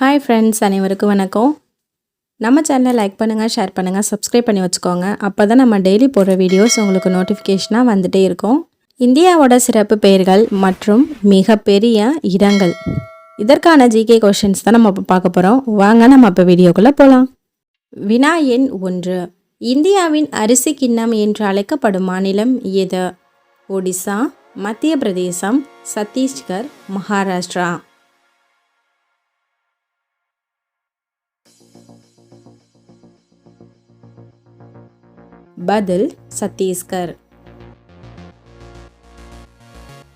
Hi friends அனைவருக்கும் வணக்கம். நம்ம சேனலை லைக் பண்ணுங்கள் ஷேர் பண்ணுங்கள் சப்ஸ்கிரைப் பண்ணி வச்சுக்கோங்க. அப்போ தான் நம்ம டெய்லி போடுற வீடியோஸ் உங்களுக்கு நோட்டிஃபிகேஷனாக வந்துகிட்டே இருக்கும். இந்தியாவோட சிறப்பு பெயர்கள் மற்றும் மிகப்பெரிய இடங்கள். இதற்கான ஜிகே கொஷின்ஸ் தான் நம்ம இப்போ பார்க்க போகிறோம் வாங்க நம்ம இப்போ வீடியோக்குள்ளே போகலாம் வினா எண் ஒன்று. இந்தியாவின் அரிசி கிண்ணம் என்று அழைக்கப்படும் மாநிலம் எது? ஒடிசா மத்திய பிரதேசம் சத்தீஸ்கர் மகாராஷ்டிரா. பதில் சத்தீஸ்கர்.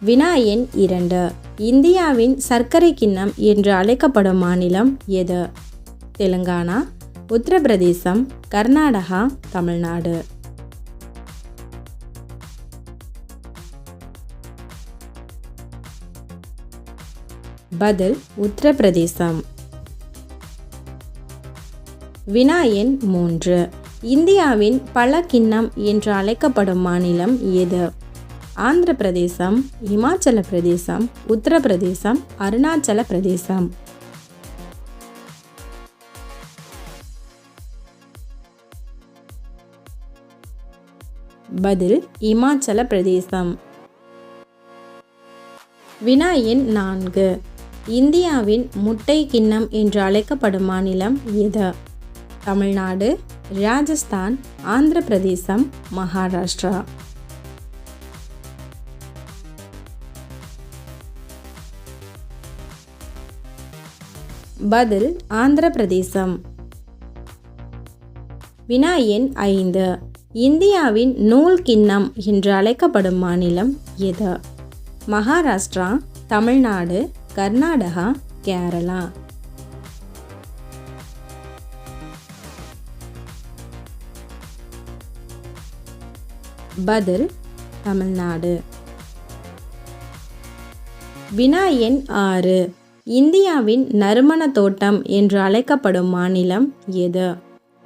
வினா எண் இரண்டு. இந்தியாவின் சர்க்கரை கிண்ணம் என்று அழைக்கப்படும் மாநிலம் எது? தெலுங்கானா உத்தரப்பிரதேசம் கர்நாடகா தமிழ்நாடு. பதில் உத்தரப்பிரதேசம். வினா எண் மூன்று. இந்தியாவின் பல கிண்ணம் என்று அழைக்கப்படும் மாநிலம் எது? ஆந்திர பிரதேசம் இமாச்சல பிரதேசம் உத்தரப்பிரதேசம் அருணாச்சல பிரதேசம் பதில் இமாச்சல பிரதேசம் வினா எண் நான்கு. இந்தியாவின் முட்டை கிண்ணம் என்று அழைக்கப்படும் மாநிலம் எது? தமிழ்நாடு ராஜஸ்தான் ஆந்திர பிரதேசம் மகாராஷ்டிரா. பதில் ஆந்திர பிரதேசம். வினா எண் ஐந்து. இந்தியாவின் நூல் கிண்ணம் என்று அழைக்கப்படும் மாநிலம் எது? மகாராஷ்டிரா தமிழ்நாடு கர்நாடகா கேரளா. பதில் தமிழ்நாடு. வினா எண் ஆறு. இந்தியாவின் நறுமண தோட்டம் என்று அழைக்கப்படும் மாநிலம் எது?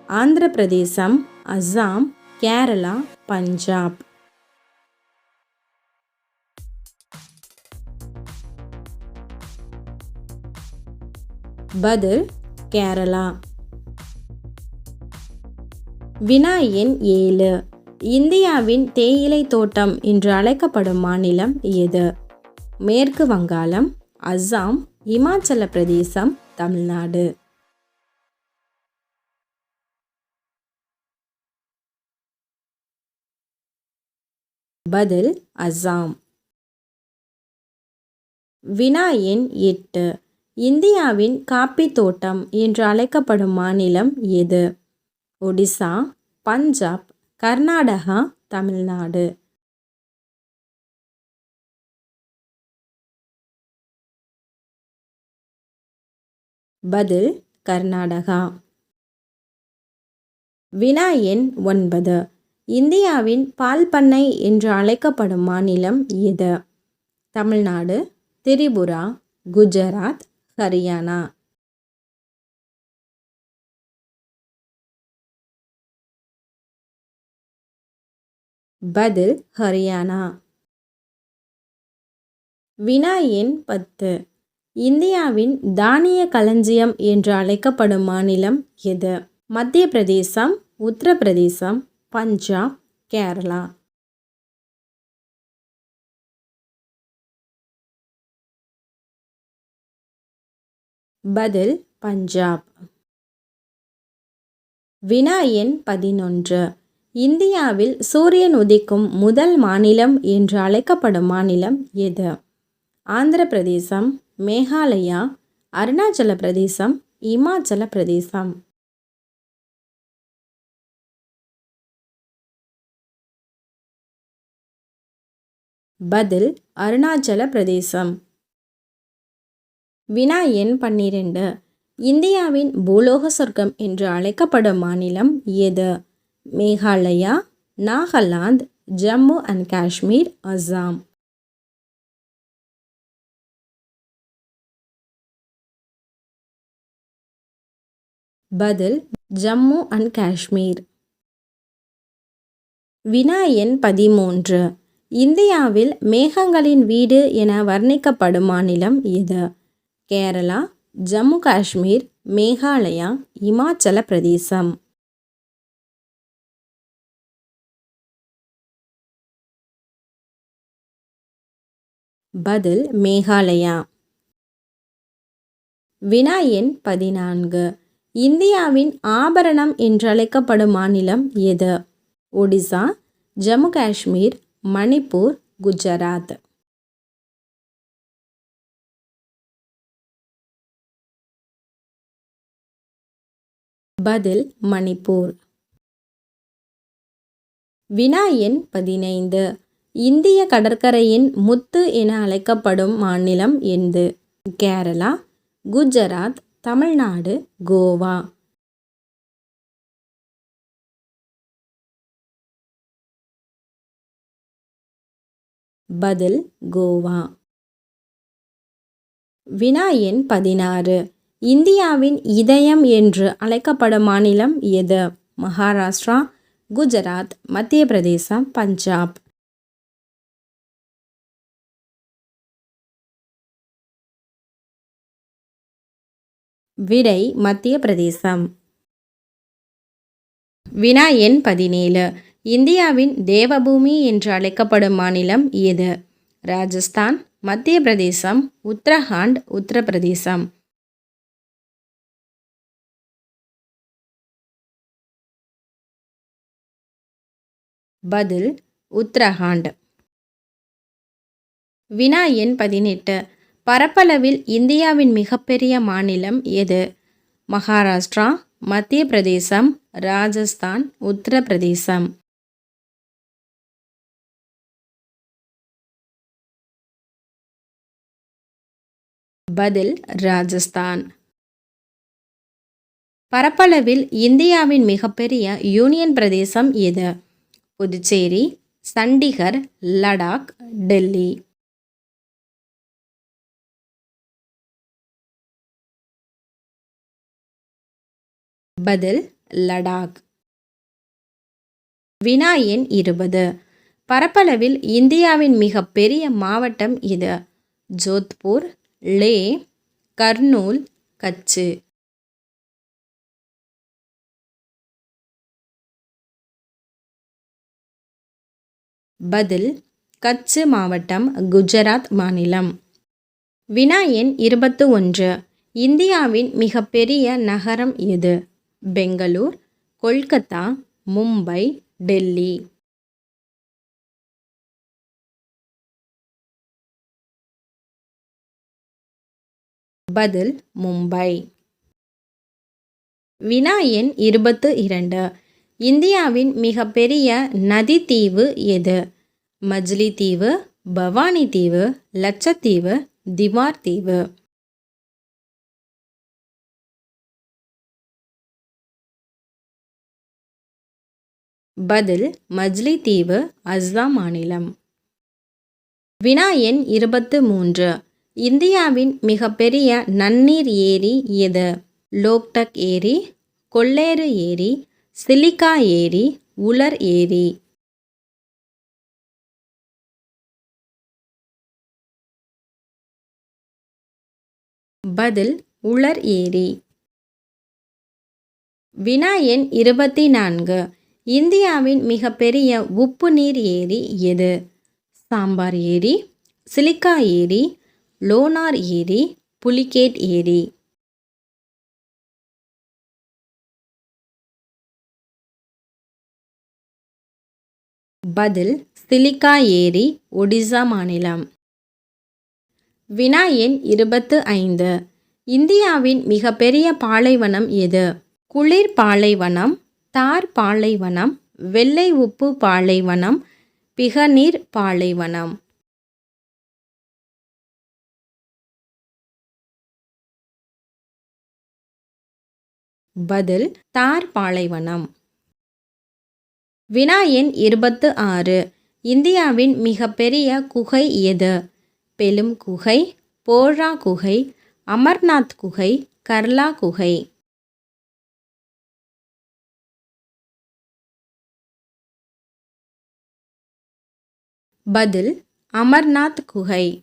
ஆந்திர பிரதேசம் அஸ்ஸாம் கேரளா பஞ்சாப். பதில் கேரளா. வினா எண் ஏழு. இந்தியாவின் தேயிலை தோட்டம் என்று அழைக்கப்படும் மாநிலம் எது? மேற்கு வங்காளம் அஸ்ஸாம் இமாச்சல பிரதேசம் தமிழ்நாடு. பதில் அஸ்ஸாம் வினா எண் எட்டு. இந்தியாவின் காப்பி தோட்டம் என்று அழைக்கப்படும் மாநிலம் எது? ஒடிசா பஞ்சாப் கர்நாடகா தமிழ்நாடு. பதில் கர்நாடகா. வினா எண் ஒன்பது. இந்தியாவின் பால் பண்ணை என்று அழைக்கப்படும் மாநிலம் எது? தமிழ்நாடு திரிபுரா குஜராத் ஹரியானா. பதில் ஹரியானா. வினா எண் பத்து. இந்தியாவின் தானிய களஞ்சியம் என்று அழைக்கப்படும் மாநிலம் எது? மத்திய பிரதேசம் உத்தரப்பிரதேசம் பஞ்சாப் கேரளா. பதில் பஞ்சாப். வினா எண் பதினொன்று. இந்தியாவில் சூரியன் உதிக்கும் முதல் மாநிலம் என்று அழைக்கப்படும் மாநிலம் எது? ஆந்திர பிரதேசம் மேகாலயா அருணாச்சல பிரதேசம் இமாச்சல பிரதேசம். பதில் அருணாச்சல பிரதேசம். வினா எண் பன்னிரண்டு. இந்தியாவின் பூலோக சொர்க்கம் என்று அழைக்கப்படும் மாநிலம் எது? மேகாலயா நாகாலாந்து ஜம்மு அண்ட் காஷ்மீர் அஸ்ஸாம் பதில் ஜம்மு அண்ட் காஷ்மீர். வினாயன் பதிமூன்று. இந்தியாவில் மேகங்களின் வீடு என வர்ணிக்கப்படும் மாநிலம் இது கேரளா ஜம்மு காஷ்மீர் மேகாலயா இமாச்சல பிரதேசம். பதில் மேகாலயா. வினா எண் பதினான்கு. இந்தியாவின் ஆபரணம் என்றழைக்கப்படும் மாநிலம் எது? ஒடிசா ஜம்மு காஷ்மீர் மணிப்பூர் குஜராத். பதில் மணிப்பூர். வினா எண் பதினைந்து. இந்திய கடற்கரையின் முத்து என அழைக்கப்படும் மாநிலம் எந்து? கேரளா குஜராத் தமிழ்நாடு கோவா. பதில் கோவா. வினா எண் பதினாறு. இந்தியாவின் இதயம் என்று அழைக்கப்படும் மாநிலம் எது? மகாராஷ்டிரா குஜராத் மத்திய பிரதேசம் பஞ்சாப். விடை மத்திய பிரதேசம். வினா எண் பதினேழு. இந்தியாவின் தேவபூமி என்று அழைக்கப்படும் மாநிலம் எது? ராஜஸ்தான் மத்திய பிரதேசம் உத்தரகாண்ட் உத்தரப்பிரதேசம். பதில் உத்தரகாண்ட். வினா எண் பதினெட்டு. பரப்பளவில் இந்தியாவின் மிகப்பெரிய மாநிலம் எது? மகாராஷ்டிரா மத்திய பிரதேசம் ராஜஸ்தான் உத்தரப்பிரதேசம். பதில் ராஜஸ்தான். பரப்பளவில் இந்தியாவின் மிகப்பெரிய யூனியன் பிரதேசம் எது? புதுச்சேரி சண்டிகர் லடாக் டெல்லி. பதில் லடாக். வினா எண் இருபது. பரப்பளவில் இந்தியாவின் மிக பெரிய மாவட்டம் இது. ஜோத்பூர் லே கர்னூல் கச்சு. பதில் கச்சு மாவட்டம் குஜராத் மாநிலம். வினா எண் இருபத்து ஒன்று. இந்தியாவின் மிகப்பெரிய நகரம் எது பெங்களூர் கொல்கத்தா மும்பை டெல்லி. பதில் மும்பை. வினா எண் இருபத்து இரண்டு. இந்தியாவின் மிகப்பெரிய நதி தீவு எது? மஜ்லி தீவு பவானி தீவு லட்சத்தீவு திவார் தீவு. பதில் மஜ்லி தீவு அஸ்ஸாம் மாநிலம். வினா எண் இருபத்து மூன்று. இந்தியாவின் மிகப்பெரிய நன்னீர் ஏரி எது? லோக்டக் ஏரி கொள்ளேறு ஏரி சிலிக்கா ஏரி உலர் ஏரி. பதில் உலர் ஏரி. வினா எண் இருபத்தி நான்கு. இந்தியாவின் மிகப்பெரிய உப்பு நீர் ஏரி எது? சாம்பார் ஏரி சிலிக்கா ஏரி லோனார் ஏரி புலிகேட் ஏரி. பதில் சிலிக்கா ஏரி ஒடிசா மாநிலம். வினா எண் இருபத்து ஐந்து. இந்தியாவின் மிகப்பெரிய பாலைவனம் எது? குளிர் பாலைவனம் தார் பாலைவனம் வெள்ளை உப்பு பாலைவனம் பிகநீர் பாலைவனம். பதில் தார் பாலைவனம். வினா எண் இருபத்து ஆறு. இந்தியாவின் மிகப்பெரிய குகை எது? பெலும் குகை போழா குகை அமர்நாத் குகை கர்லா குகை. பதில் அமர்நாத் குகை.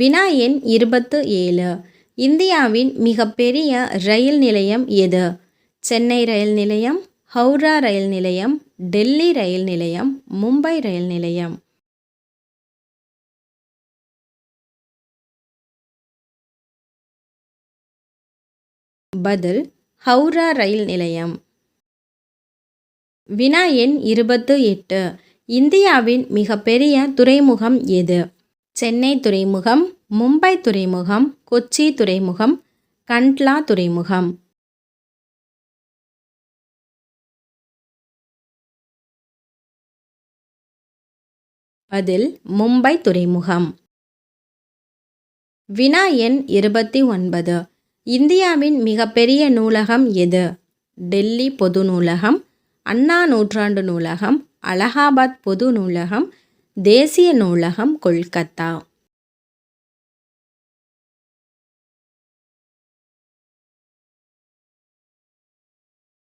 வினா எண் இருபத்து ஏழு. இந்தியாவின் மிகப்பெரிய ரயில் நிலையம் எது? சென்னை ரயில் நிலையம் ஹவுரா ரயில் நிலையம் டெல்லி ரயில் நிலையம் மும்பை ரயில் நிலையம். பதில் ஹவுரா ரயில் நிலையம். வினா எண் இருபத்து எட்டு. இந்தியாவின் மிகப்பெரிய துறைமுகம் எது? சென்னை துறைமுகம் மும்பை துறைமுகம் கொச்சி துறைமுகம் கண்ட்லா துறைமுகம். பதில் மும்பை துறைமுகம். வினா எண் இருபத்தி ஒன்பது. இந்தியாவின் மிகப்பெரிய நூலகம் எது? டெல்லி பொது நூலகம் அண்ணா நூற்றாண்டு நூலகம் அலகாபாத் பொது நூலகம் தேசிய நூலகம் கொல்கத்தா.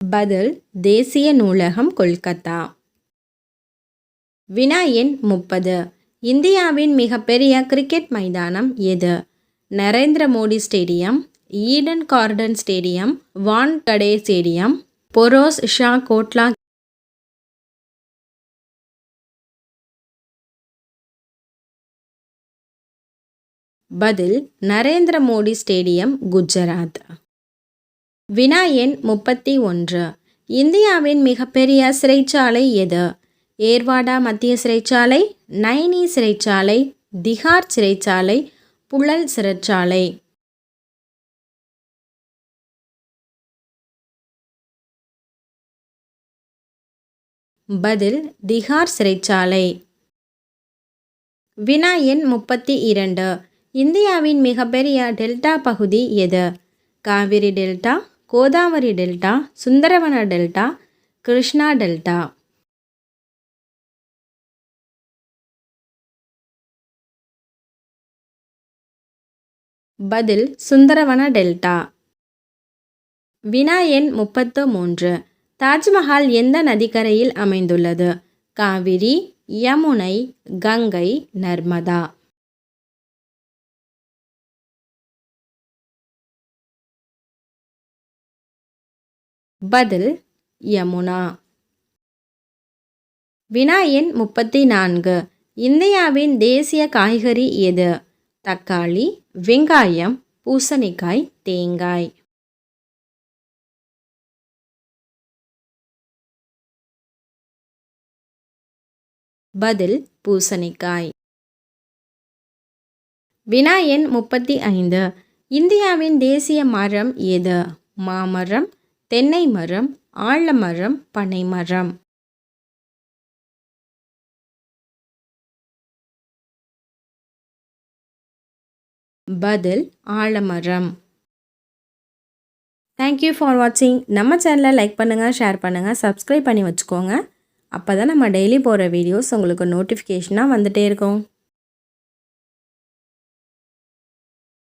பதில் தேசிய நூலகம் கொல்கத்தா. வினா எண் முப்பது. இந்தியாவின் மிகப்பெரிய கிரிக்கெட் மைதானம் எது? Narendra Modi stadium Eden Garden stadium Wankhede stadium Feroz Shah Kotla பதில் நரேந்திர மோடி ஸ்டேடியம் குஜராத். வினா எண் முப்பத்தி ஒன்று. இந்தியாவின் மிகப்பெரிய சிறைச்சாலை எது? ஏர்வாடா மத்திய சிறைச்சாலை நைனி சிறைச்சாலை திகார் சிறைச்சாலை புழல் சிறைச்சாலை. பதில் திகார் சிறைச்சாலை. வினா எண் முப்பத்தி இரண்டு. இந்தியாவின் மிகப்பெரிய டெல்டா பகுதி எது? Kaveri delta Godavari delta Sundarban delta Krishna delta. பதில் சுந்தரவன டெல்டா. வினா எண் முப்பத்து மூன்று தாஜ்மஹால் எந்த நதிக்கரையில் அமைந்துள்ளது? காவிரி யமுனை கங்கை நர்மதா. பதில் யமுனா. வினா எண் முப்பத்தி நான்கு இந்தியாவின் தேசிய காய்கறி எது? தக்காளி வெங்காயம் பூசணிக்காய் தேங்காய். பதில் பூசணிக்காய். வினா எண் முப்பத்தி ஐந்து இந்தியாவின் தேசிய மரம் எது? மாமரம் தென்னை மரம் ஆலமரம் பனைமரம் பதில் ஆலமரம் தேங்க்யூ ஃபார் வாட்சிங் நம்ம சேனலை லைக் பண்ணுங்கள் ஷேர் பண்ணுங்கள் சப்ஸ்கிரைப் பண்ணி வச்சுக்கோங்க. அப்போ தான் நம்ம டெய்லி போகிற வீடியோஸ் உங்களுக்கு நோட்டிஃபிகேஷனாக வந்துகிட்டே இருக்கும்.